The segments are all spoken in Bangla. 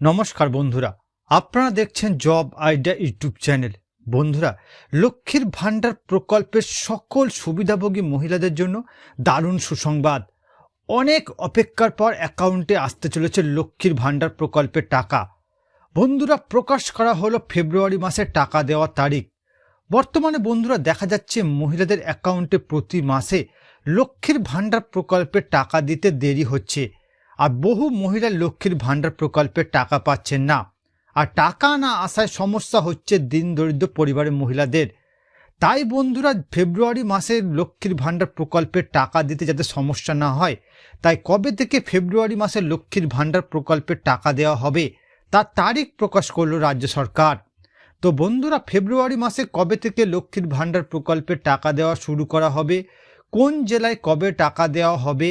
নমস্কার বন্ধুরা, আপনারা দেখছেন জব আইডিয়া ইউটিউব চ্যানেল। বন্ধুরা, লক্ষ্মীর ভাণ্ডার প্রকল্পের সকল সুবিধাভোগী মহিলাদের জন্য দারুণ সুসংবাদ। অনেক অপেক্ষার পর অ্যাকাউন্টে আসতে চলেছে লক্ষ্মীর ভাণ্ডার প্রকল্পের টাকা। বন্ধুরা, প্রকাশ করা হলো ফেব্রুয়ারি মাসে টাকা দেওয়ার তারিখ। বর্তমানে বন্ধুরা, দেখা যাচ্ছে মহিলাদের অ্যাকাউন্টে প্রতি মাসে লক্ষ্মীর ভাণ্ডার প্রকল্পের টাকা দিতে দেরি হচ্ছে। আর বহু মহিলা লক্ষ্মীর ভাণ্ডার প্রকল্পের টাকা পাচ্ছেন না। আর টাকা না আসায় সমস্যা হচ্ছে দিন দরিদ্র পরিবারের মহিলাদের। তাই বন্ধুরা, ফেব্রুয়ারি মাসে লক্ষ্মীর ভাণ্ডার প্রকল্পের টাকা দিতে যাতে সমস্যা না হয়, তাই কবে থেকে ফেব্রুয়ারি মাসে লক্ষ্মীর ভাণ্ডার প্রকল্পের টাকা দেওয়া হবে তার তারিখ প্রকাশ করল রাজ্য সরকার। তো বন্ধুরা, ফেব্রুয়ারি মাসে কবে থেকে লক্ষ্মীর ভাণ্ডার প্রকল্পের টাকা দেওয়া শুরু করা হবে, কোন জেলায় কবে টাকা দেওয়া হবে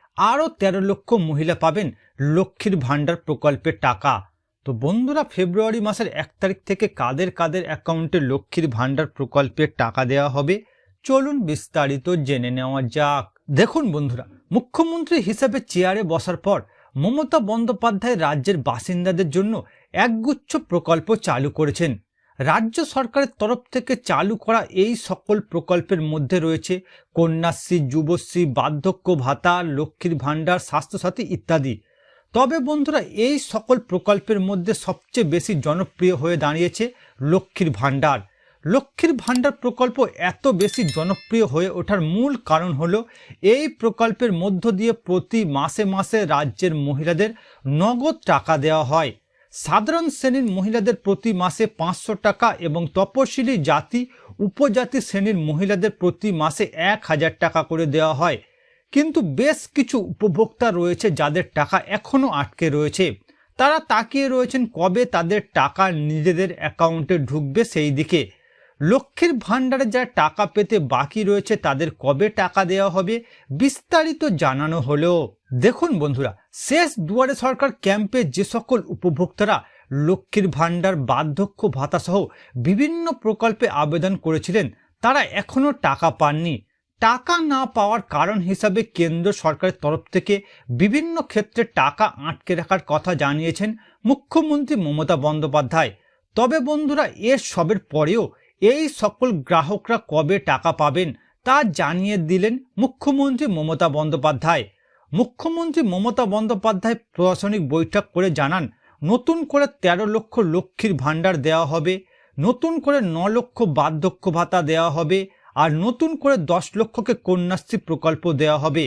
আরও তেরো লক্ষ মহিলা পাবেন লক্ষ্মীর ভাণ্ডার প্রকল্পের টাকা। তো বন্ধুরা, ফেব্রুয়ারি মাসের এক তারিখ থেকে কাদের কাদের অ্যাকাউন্টে লক্ষ্মীর ভাণ্ডার প্রকল্পের টাকা দেওয়া হবে, চলুন বিস্তারিত জেনে নেওয়া যাক। দেখুন বন্ধুরা, মুখ্যমন্ত্রী হিসেবে চেয়ারে বসার পর মমতা বন্দ্যোপাধ্যায় রাজ্যের বাসিন্দাদের জন্য একগুচ্ছ প্রকল্প চালু করেছেন। রাজ্য সরকারের তরফ থেকে চালু করা এই সকল প্রকল্পের মধ্যে রয়েছে কন্যাশ্রী, যুবশ্রী, বার্ধক্য ভাতা, লক্ষ্মীর ভাণ্ডার, স্বাস্থ্যসাথী ইত্যাদি। তবে বন্ধুরা, এই সকল প্রকল্পের মধ্যে সবচেয়ে বেশি জনপ্রিয় হয়ে দাঁড়িয়েছে লক্ষ্মীর ভাণ্ডার। লক্ষ্মীর ভাণ্ডার প্রকল্প এত বেশি জনপ্রিয় হয়ে ওঠার মূল কারণ হলো, এই প্রকল্পের মধ্য দিয়ে প্রতি মাসে মাসে রাজ্যের মহিলাদের নগদ টাকা দেওয়া হয়। সাধারণ শ্রেণির মহিলাদের প্রতি মাসে পাঁচশো টাকা এবং তপশিলি জাতি, উপজাতি শ্রেণির মহিলাদের প্রতি মাসে এক হাজার টাকা করে দেওয়া হয়। কিন্তু বেশ কিছু উপভোক্তা রয়েছে যাদের টাকা এখনও আটকে রয়েছে। তারা তাকিয়ে রয়েছেন কবে তাদের টাকা নিজেদের অ্যাকাউন্টে ঢুকবে সেই দিকে। লক্ষ্মীর ভাণ্ডারে যারা টাকা পেতে বাকি রয়েছে, তাদের কবে টাকা দেওয়া হবে বিস্তারিত জানানো হলো। দেখুন বন্ধুরা, শেষ দুয়ারে সরকার ক্যাম্পে যে সকল উপভোক্তারা লক্ষ্মীর ভাণ্ডার, বার্ধক্য ভাতা সহ বিভিন্ন প্রকল্পে আবেদন করেছিলেন, তারা এখনও টাকা পাননি। টাকা না পাওয়ার কারণ হিসাবে কেন্দ্র সরকারের তরফ থেকে বিভিন্ন ক্ষেত্রে টাকা আটকে রাখার কথা জানিয়েছেন মুখ্যমন্ত্রী মমতা বন্দ্যোপাধ্যায়। তবে বন্ধুরা এর সবের পরেও এই সকল গ্রাহকরা কবে টাকা পাবেন তা জানিয়ে দিলেন মুখ্যমন্ত্রী মমতা বন্দ্যোপাধ্যায়। মুখ্যমন্ত্রী মমতা বন্দ্যোপাধ্যায় প্রশাসনিক বৈঠক করে জানান, নতুন করে ১৩ লক্ষ লক্ষ্মীর ভাণ্ডার দেওয়া হবে, নতুন করে ন লক্ষ বার্ধক্য ভাতা দেওয়া হবে, আর নতুন করে দশ লক্ষকে কন্যাশ্রী প্রকল্প দেওয়া হবে।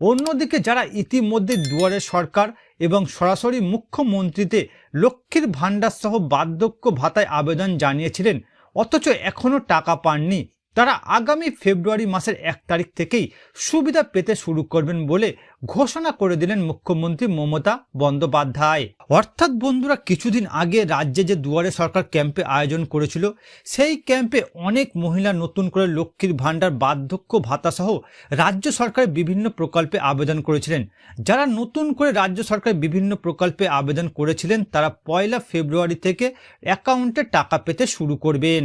অন্যদিকে যারা ইতিমধ্যে দুয়ারে সরকার এবং সরাসরি মুখ্যমন্ত্রীতে লক্ষ্মীর ভাণ্ডার সহ বার্ধক্য ভাতায় আবেদন জানিয়েছিলেন অথচ এখনও টাকা পাননি। তারা আগামী ফেব্রুয়ারি মাসের এক তারিখ থেকেই সুবিধা পেতে শুরু করবেন বলে ঘোষণা করে দিলেন মুখ্যমন্ত্রী মমতা বন্দ্যোপাধ্যায়। অর্থাৎ বন্ধুরা, কিছুদিন আগে রাজ্যে যে দুয়ারে সরকার ক্যাম্পে আয়োজন করেছিল, সেই ক্যাম্পে অনেক মহিলা নতুন করে লক্ষ্মীর ভাণ্ডার, বার্ধক্য ভাতা সহ রাজ্য সরকারের বিভিন্ন প্রকল্পে আবেদন করেছিলেন। যারা নতুন করে রাজ্য সরকারের বিভিন্ন প্রকল্পে আবেদন করেছিলেন, তারা পয়লা ফেব্রুয়ারি থেকে অ্যাকাউন্টে টাকা পেতে শুরু করবেন।